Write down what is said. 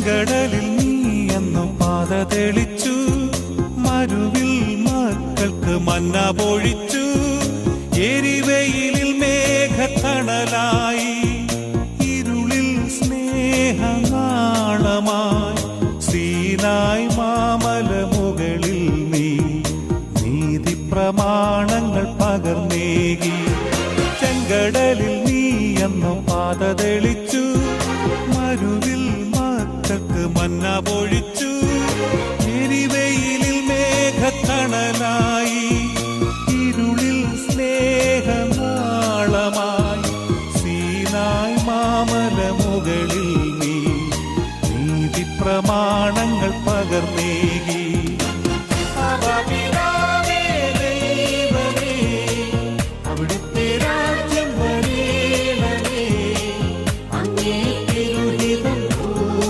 ചെങ്കടലിൽ നീ എന്നു പാത തെളിച്ചു. മരുവിൽ മക്കൾക്ക് മന്ന പൊഴിച്ചു. എരിവെയിലിൽ മേഘത്തണലായി. ഇരുളിൽ സ്നേഹനാളമായി. സീനായി മാമല മുകളിൽ നീ. നീതി പ്രമാണങ്ങൾ പകർന്നേകി. ചെങ്കടലിൽ നീ എന്നു പാത തെളിച്ചു. മക്കൾക്ക് മന്ന പൊഴിച്ചു. എരിവെയിലിൽ മേഘത്തണലായി. ഇരുളിൽ സ്നേഹനാളമായി. സീനായ് മാമല മുകളിൽ നീ. നീതി പ്രമാണങ്ങൾ പകർന്നേകി അവിടുത്തെ രാജ്യം വരേണമേ അങ്ങേ തിരുഹിതം